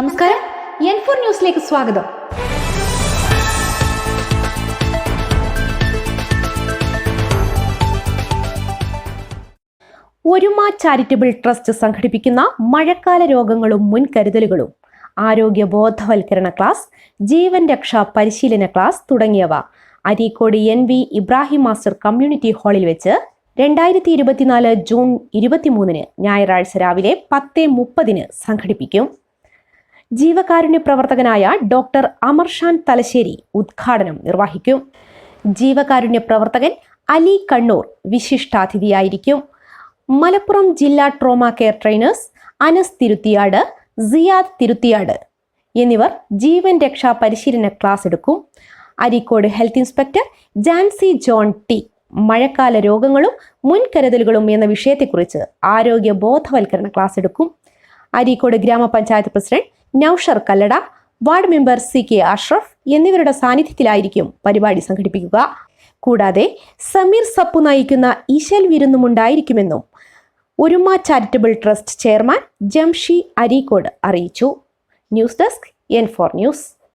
നമസ്കാരം. N four ന്യൂസിലേക്ക് സ്വാഗതം. ഒരുമ ചാരിറ്റബിൾ ട്രസ്റ്റ് സംഘടിപ്പിക്കുന്ന മഴക്കാല രോഗങ്ങളും മുൻകരുതലുകളും ആരോഗ്യ ബോധവൽക്കരണ ക്ലാസ് ജീവൻ രക്ഷാ പരിശീലന ക്ലാസ് തുടങ്ങിയവ Areekode N V Ibrahim master community ഹാളിൽ വെച്ച് രണ്ടായിരത്തി ഇരുപത്തിനാല് ജൂൺ ഇരുപത്തിമൂന്നിന് ഞായറാഴ്ച രാവിലെ പത്ത് മുപ്പതിന് സംഘടിപ്പിക്കും. ജീവകാരുണ്യ പ്രവർത്തകനായ ഡോക്ടർ അമർഷാൻ തലശ്ശേരി ഉദ്ഘാടനം നിർവഹിക്കും. ജീവകാരുണ്യ പ്രവർത്തകൻ അലി കണ്ണൂർ വിശിഷ്ടാതിഥിയായിരിക്കും. മലപ്പുറം ജില്ലാ trauma care trainers Anas Thiruthiyad Siyad Thiruthiyad എന്നിവർ ജീവൻ രക്ഷാ പരിശീലന ക്ലാസ് എടുക്കും. Areekode health inspector Jancy John T. മഴക്കാല രോഗങ്ങളും മുൻകരുതലുകളും എന്ന വിഷയത്തെക്കുറിച്ച് ആരോഗ്യ ബോധവൽക്കരണ ക്ലാസ് എടുക്കും. അരീക്കോട് ഗ്രാമപഞ്ചായത്ത് president Noushar Kallada ward member C K Ashraf എന്നിവരുടെ സാന്നിധ്യത്തിലായിരിക്കും പരിപാടി സംഘടിപ്പിക്കുക. കൂടാതെ സമീർ സപ്പു നയിക്കുന്ന ഇശൽ വിരുന്നുമുണ്ടായിരിക്കുമെന്നും Oruma charitable trust chairman Jamshi Areekode അറിയിച്ചു. News desk N four news.